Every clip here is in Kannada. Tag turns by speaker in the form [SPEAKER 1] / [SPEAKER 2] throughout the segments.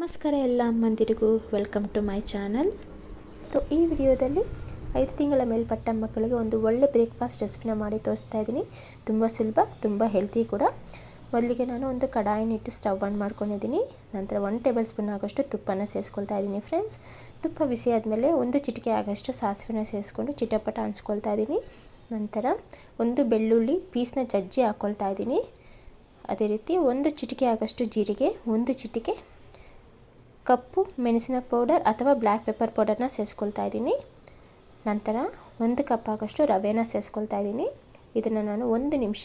[SPEAKER 1] ನಮಸ್ಕಾರ ಎಲ್ಲ ಅಮ್ಮಂದಿರಿಗೂ. Welcome to my channel so ಈ ವಿಡಿಯೋದಲ್ಲಿ ಐದು ತಿಂಗಳ ಮೇಲ್ಪಟ್ಟ ಮಕ್ಕಳಿಗೆ ಒಂದು ಒಳ್ಳೆ ಬ್ರೇಕ್ಫಾಸ್ಟ್ ರೆಸಿಪಿನ ಮಾಡಿ ತೋರಿಸ್ತಾ ಇದ್ದೀನಿ. ತುಂಬ ಸುಲಭ, ತುಂಬ ಹೆಲ್ತಿ ಕೂಡ. ಮೊದಲಿಗೆ ನಾನು ಒಂದು ಕಡಾಯಿನಿಟ್ಟು ಸ್ಟವ್ ಆನ್ ಮಾಡ್ಕೊಂಡಿದ್ದೀನಿ. ನಂತರ ಒನ್ ಟೇಬಲ್ ಸ್ಪೂನ್ ಆಗೋಷ್ಟು ತುಪ್ಪನ ಸೇರಿಸ್ಕೊಳ್ತಾ ಇದ್ದೀನಿ ಫ್ರೆಂಡ್ಸ್ ತುಪ್ಪ ಬಿಸಿ ಆದಮೇಲೆ ಒಂದು ಚಿಟಿಕೆ ಆಗೋಷ್ಟು ಸಾಸಿವೆನ ಸೇರಿಸ್ಕೊಂಡು ಚಿಟಪಟ ಹಂಚ್ಕೊಳ್ತಾ ಇದ್ದೀನಿ. ನಂತರ ಒಂದು ಬೆಳ್ಳುಳ್ಳಿ ಪೀಸ್ನ ಜಜ್ಜಿ ಹಾಕ್ಕೊಳ್ತಾ ಇದ್ದೀನಿ. ಅದೇ ರೀತಿ ಒಂದು ಚಿಟಿಕೆ ಆಗೋಷ್ಟು ಜೀರಿಗೆ, ಒಂದು ಚಿಟಿಕೆ ಕಪ್ಪು, ಮೆಣಸಿನ ಪೌಡರ್ ಅಥವಾ ಬ್ಲ್ಯಾಕ್ ಪೆಪ್ಪರ್ ಪೌಡರ್ನ ಸೇರಿಸ್ಕೊಳ್ತಾ ಇದ್ದೀನಿ. ನಂತರ ಒಂದು ಕಪ್ ಆಗೋಷ್ಟು ರವೆನ ಸೇರಿಸ್ಕೊಳ್ತಾ ಇದ್ದೀನಿ. ಇದನ್ನು ನಾನು ಒಂದು ನಿಮಿಷ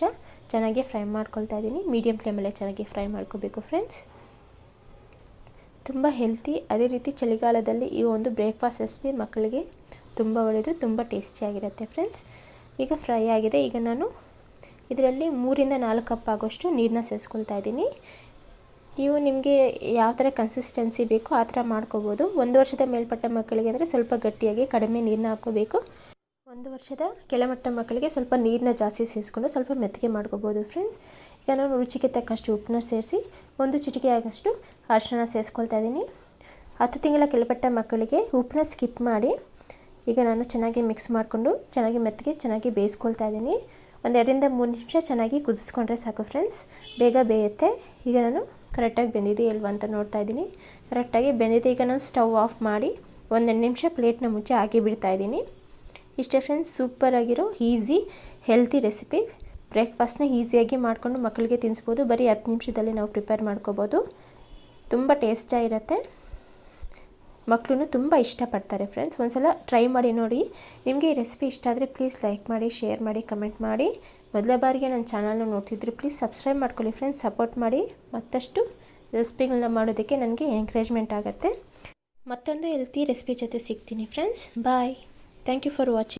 [SPEAKER 1] ಚೆನ್ನಾಗಿ ಫ್ರೈ ಮಾಡ್ಕೊಳ್ತಾ ಇದ್ದೀನಿ. ಮೀಡಿಯಮ್ ಫ್ಲೇಮಲ್ಲೇ ಚೆನ್ನಾಗಿ ಫ್ರೈ ಮಾಡ್ಕೋಬೇಕು ಫ್ರೆಂಡ್ಸ್ ತುಂಬ ಹೆಲ್ತಿ ಅದೇ ರೀತಿ ಚಳಿಗಾಲದಲ್ಲಿ ಈ ಒಂದು ಬ್ರೇಕ್ಫಾಸ್ಟ್ ರೆಸಿಪಿ ಮಕ್ಕಳಿಗೆ ತುಂಬ ಒಳ್ಳೆಯದು, ತುಂಬ ಟೇಸ್ಟಿಯಾಗಿರುತ್ತೆ ಫ್ರೆಂಡ್ಸ್ ಈಗ ಫ್ರೈ ಆಗಿದೆ. ಈಗ ನಾನು ಇದರಲ್ಲಿ ಮೂರಿಂದ ನಾಲ್ಕು ಕಪ್ ಆಗೋಷ್ಟು ನೀರನ್ನ ಸೇರಿಸ್ಕೊಳ್ತಾ ಇದ್ದೀನಿ. ನೀವು ನಿಮಗೆ ಯಾವ ಥರ ಕನ್ಸಿಸ್ಟೆನ್ಸಿ ಬೇಕೋ ಆ ಥರ ಮಾಡ್ಕೋಬೋದು. ಒಂದು ವರ್ಷದ ಮೇಲ್ಪಟ್ಟ ಮಕ್ಕಳಿಗೆ ಅಂದರೆ ಸ್ವಲ್ಪ ಗಟ್ಟಿಯಾಗಿ ಕಡಿಮೆ ನೀರನ್ನ ಹಾಕೋಬೇಕು ಒಂದು ವರ್ಷದ ಕೆಳಮಟ್ಟ ಮಕ್ಕಳಿಗೆ ಸ್ವಲ್ಪ ನೀರನ್ನ ಜಾಸ್ತಿ ಸೇರಿಸ್ಕೊಂಡು ಸ್ವಲ್ಪ ಮೆತ್ತಗೆ ಮಾಡ್ಕೋಬೋದು ಫ್ರೆಂಡ್ಸ್ ಈಗ ನಾನು ರುಚಿಗೆ ತಕ್ಕಷ್ಟು ಉಪ್ಪನ್ನ ಸೇರಿಸಿ ಒಂದು ಚಿಟಿಕೆ ಆಗಷ್ಟು ಅರಿಶಿನ ಸೇರಿಸ್ಕೊಳ್ತಾ ಇದ್ದೀನಿ. ಹತ್ತು ತಿಂಗಳ ಕೆಳಪಟ್ಟ ಮಕ್ಕಳಿಗೆ ಉಪ್ಪನ್ನ ಸ್ಕಿಪ್ ಮಾಡಿ ಈಗ ನಾನು ಚೆನ್ನಾಗಿ ಮಿಕ್ಸ್ ಮಾಡಿಕೊಂಡು ಚೆನ್ನಾಗಿ ಮೆತ್ತಗೆ ಚೆನ್ನಾಗಿ ಬೇಯಿಸ್ಕೊಳ್ತಾ ಇದ್ದೀನಿ. ಒಂದು ಎರಡರಿಂದ ಮೂರು ನಿಮಿಷ ಚೆನ್ನಾಗಿ ಕುದಿಸ್ಕೊಂಡ್ರೆ ಸಾಕು ಫ್ರೆಂಡ್ಸ್ ಬೇಗ ಬೇಯುತ್ತೆ. ಈಗ ನಾನು ಕರೆಕ್ಟಾಗಿ ಬೆಂದಿದೆ ಇಲ್ವ ಅಂತ ನೋಡ್ತಾ ಇದ್ದೀನಿ. ಕರೆಕ್ಟಾಗಿ ಬೆಂದಿದೆ. ಈಗ ನಾನು ಸ್ಟವ್ ಆಫ್ ಮಾಡಿ ಒಂದೆರಡು ನಿಮಿಷ ಪ್ಲೇಟ್ನ ಮುಂಚೆ ಹಾಕಿ ಬಿಡ್ತಾ ಇದ್ದೀನಿ. ಇಷ್ಟೇ ಫ್ರೆಂಡ್ಸ್ ಸೂಪರಾಗಿರೋ ಈಸಿ ಹೆಲ್ತಿ ರೆಸಿಪಿ ಬ್ರೇಕ್ಫಾಸ್ಟ್ನ ಈಸಿಯಾಗಿ ಮಾಡಿಕೊಂಡು ಮಕ್ಕಳಿಗೆ ತಿನ್ನಿಸ್ಬೋದು ಬರೀ ಹತ್ತು ನಿಮಿಷದಲ್ಲಿ ನಾವು ಪ್ರಿಪೇರ್ ಮಾಡ್ಕೋಬೋದು. ತುಂಬ ಟೇಸ್ಟಾಗಿರುತ್ತೆ ಮಕ್ಕಳು ತುಂಬ ಇಷ್ಟಪಡ್ತಾರೆ ಫ್ರೆಂಡ್ಸ್ ಒಂದ್ಸಲ ಟ್ರೈ ಮಾಡಿ ನೋಡಿ. ನಿಮಗೆ ಈ ರೆಸಿಪಿ ಇಷ್ಟ ಆದರೆ ಪ್ಲೀಸ್ ಲೈಕ್ ಮಾಡಿ ಶೇರ್ ಮಾಡಿ ಕಮೆಂಟ್ ಮಾಡಿ. ಮೊದಲ ಬಾರಿಗೆ ನನ್ನ ಚಾನಲ್ನ ನೋಡ್ತಿದ್ರೆ ಪ್ಲೀಸ್ ಸಬ್ಸ್ಕ್ರೈಬ್ ಮಾಡ್ಕೊಳ್ಳಿ ಫ್ರೆಂಡ್ಸ್ ಸಪೋರ್ಟ್ ಮಾಡಿ. ಮತ್ತಷ್ಟು ರೆಸಿಪಿಗಳನ್ನ ಮಾಡೋದಕ್ಕೆ ನನಗೆ ಎಂಕರೇಜ್ಮೆಂಟ್ ಆಗುತ್ತೆ. ಮತ್ತೊಂದು ಹೆಲ್ತಿ ರೆಸಿಪಿ ಜೊತೆ ಸಿಗ್ತೀನಿ friends bye thank you for watching